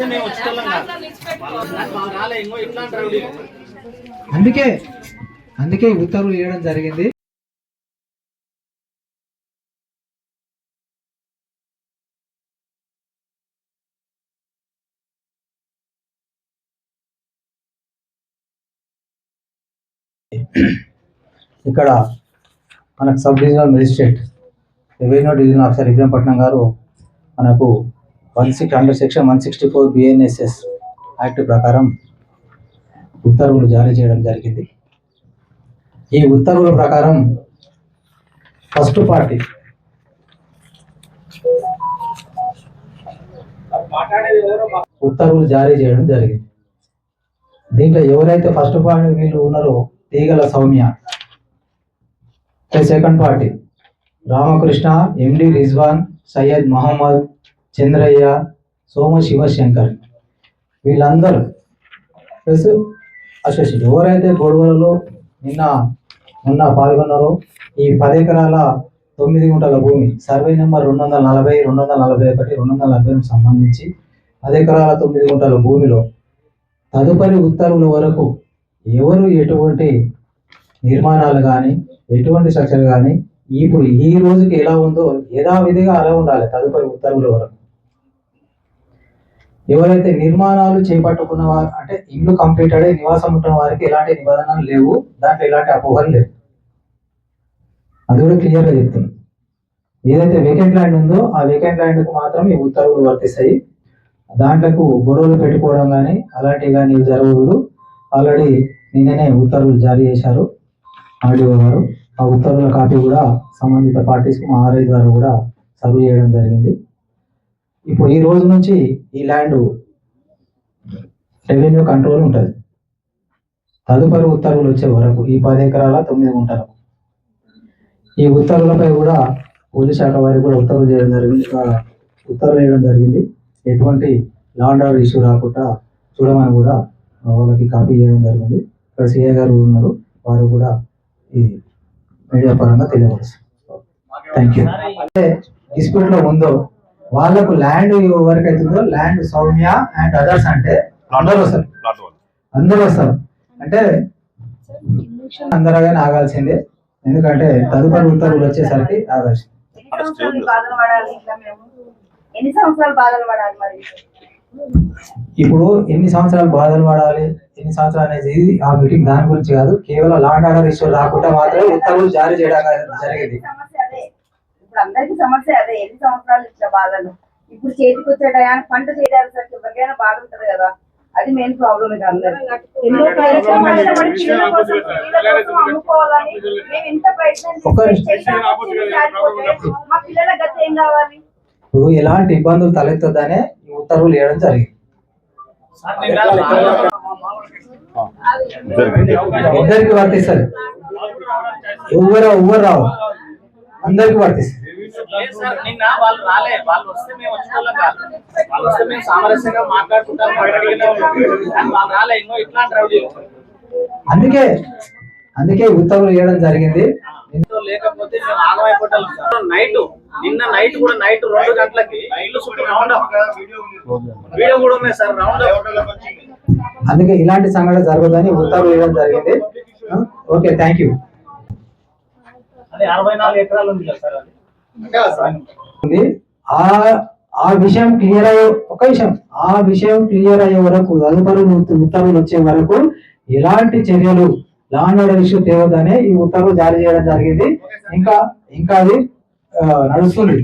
వస్తే మేము వచ్చేటోళ్ళం అందుకే అందుకే ఉత్తర్వులు ఇవ్వడం జరిగింది. ఇక్కడ మనకు sub divisional magistrate revenue divisional officer Ibrahimpatnam గారు మనకు one six under section one sixty four B N S S act ప్రకారం ఉత్తర్వులు జారీ చేయడం జరిగింది. ఈ ఉత్తర్వుల ప్రకారం ఫస్ట్ పార్టీ ఉత్తర్వులు జారీ చేయడం జరిగింది. దీంట్లో ఎవరైతే ఫస్ట్ పార్టీ వీళ్ళు ఉన్నారో Teegala Soumya second party Ramakrishna M D Rizwan Syed Mohammed Chandraiah Soma Shivashankar వీళ్ళందరూ ప్లస్ అసోసియేట్ ఎవరైతే గొడవలలో నిన్న మొన్న పాల్గొన్నారో ఈ పది ఎకరాల తొమ్మిది గుంటల భూమి సర్వే నెంబర్ రెండు వందల నలభై రెండు వందల నలభై ఒకటి రెండు వందల నలభై సంబంధించి పది ఎకరాల తొమ్మిది గుంటల భూమిలో తదుపరి ఉత్తర్వుల వరకు ఎవరు ఎటువంటి నిర్మాణాలు కానీ ఎటువంటి స్ట్రక్చర్ కానీ ఇప్పుడు ఈ రోజుకి ఎలా ఉందో యథావిధిగా అలా ఉండాలి తదుపరి ఉత్తర్వుల వరకు. ఎవరైతే నిర్మాణాలు చేపట్టుకున్న వారు అంటే ఇల్లు కంప్లీట్ అయ్యి నివాసం ఉంటున్న వారికి ఎలాంటి నిబంధనలు లేవు దాంట్లో ఎలాంటి అపోహలు లేవు. అది కూడా క్లియర్గా చెప్తుంది. ఏదైతే వేకెంట్ ల్యాండ్ ఉందో ఆ వేకెంట్ ల్యాండ్కు మాత్రం ఈ ఉత్తర్వులు వర్తిస్తాయి. దాంట్లకు గొడవలు పెట్టుకోవడం కానీ అలాంటివి కానీ జరగదు ఆల్రెడీ నిన్ననే ఉత్తర్వులు జారీ చేశారు. ఆర్డీఓ గారు ఆ ఉత్తర్వుల కాపీ కూడా సంబంధిత పార్టీస్కి మా ఆర్ఐ ద్వారా కూడా సర్వ్ చేయడం జరిగింది. ఇప్పుడు ఈ రోజు నుంచి ఈ ల్యాండ్ రెవెన్యూ కంట్రోల్ ఉంటుంది. తదుపరి ఉత్తర్వులు వచ్చే వరకు ఈ పది ఎకరాల తొమ్మిది గుంటలు. ఈ ఉత్తర్వులపై కూడా పోలీస్ శాఖ వారికి కూడా ఉత్తర్వులు చేయడం జరిగింది. ఉత్తర్వులు వేయడం జరిగింది. ఎటువంటి లాండర్ ఆర్డర్ ఇష్యూ రాకుండా చూడమని కూడా వాళ్ళకి కాపీ చేయడం జరిగింది. ఇక్కడ సిఏ గారు ఉన్నారు. వారు కూడా ఈ మీడియా పరంగా తెలియవచ్చు థ్యాంక్ యూ అంటే డిస్ప్యూట్లో ఉందో వాళ్ళకు ల్యాండ్ ఎవరికైతే ఉందో ల్యాండ్ సౌమ్య అండ్ అదర్స్ అంటే అందరూ వస్తారు. అందరూ వస్తారు. అంటే అందరగానే ఆగాల్సిందే. ఎందుకంటే తదుపరి ఉత్తర్వులు వచ్చేసరికి ఆగాల్సింది. ఎన్ని సంవత్సరాలు బాధలు పడాలి మరి? ఇప్పుడు ఎన్ని సంవత్సరాలు బాధలు పడాలి? ఎన్ని సంవత్సరాలు అనేది ఆ మీటింగ్ దాని గురించి కాదు. కేవలం లాండ్ ఆర్డర్ ఇష్యూ రాకుండా మాత్రమే ఉత్తర్వులు జారీ చేయడం జరిగింది. ఇప్పుడు అందరికి సమస్య అదే ఎన్ని సంవత్సరాలు ఇట్లా బాధలు? ఇప్పుడు చేతికి వచ్చే టయానికి పంట చేయాలి సార్ ఎవరికైనా బాధ ఉంటది కదా? అది మెయిన్ ప్రాబ్లం ఇది అందరికి. ఎన్నో ప్రయత్నం కష్టపడి పిల్లల కోసం పిల్లల కోసం అమ్ముకోవాలని మేము ఇంత ప్రయత్నం చేసి మా పిల్లల గతి ఏం కావాలి? ఇప్పుడు ఎలాంటి ఇబ్బందులు తలెత్తొద్దనే ఈ ఉత్తర్వులు వేయడం జరిగింది. ఇద్దరికి వర్తిస్తుంది. ఎవరు ఎవరు రావు? అందరికి వర్తిస్తుంది నిన్న వాళ్ళు రాలే. వాళ్ళు వస్తే మేము వచ్చేటోళ్ళం కాదు. వాళ్ళు వస్తే మేము సామరస్యంగా మాట్లాడుకుంటాం వాళ్ళు రాలే. ఇంకో. అందుకే అందుకే ఉత్తర్వులు వేయడం జరిగింది. లేకపోతే మేము ఆగమైపోతాం సార్. నైట్ నిన్న నైట్ కూడా నైట్ రెండు గంటలకి ఇల్లు చుట్టూ రౌండ్ అప్. వీడియో కూడా ఉన్నాయి సార్ రౌండ్ అప్. అందుకే ఇలాంటి సంఘటన జరగదని ఉత్తర్వులు వేయడం జరిగింది. ఓకే థ్యాంక్ యూ అదే అరవై నాలుగు ఎకరాలు ఉంది కదా సార్ అది ఉంది ఆ ఆ విషయం క్లియర్ అయ్యే ఒక విషయం. ఆ విషయం క్లియర్ అయ్యే వరకు తదుపరి ఉత్త- ఉత్తర్వులు వచ్చే వరకు ఎలాంటి చర్యలు లా అండ్ ఆర్డర్ ఇష్యూ తేవద్దనే ఈ ఉత్తర్వులు జారీ చేయడం జరిగింది. ఇంకా ఇంకా అది నడుస్తుంది.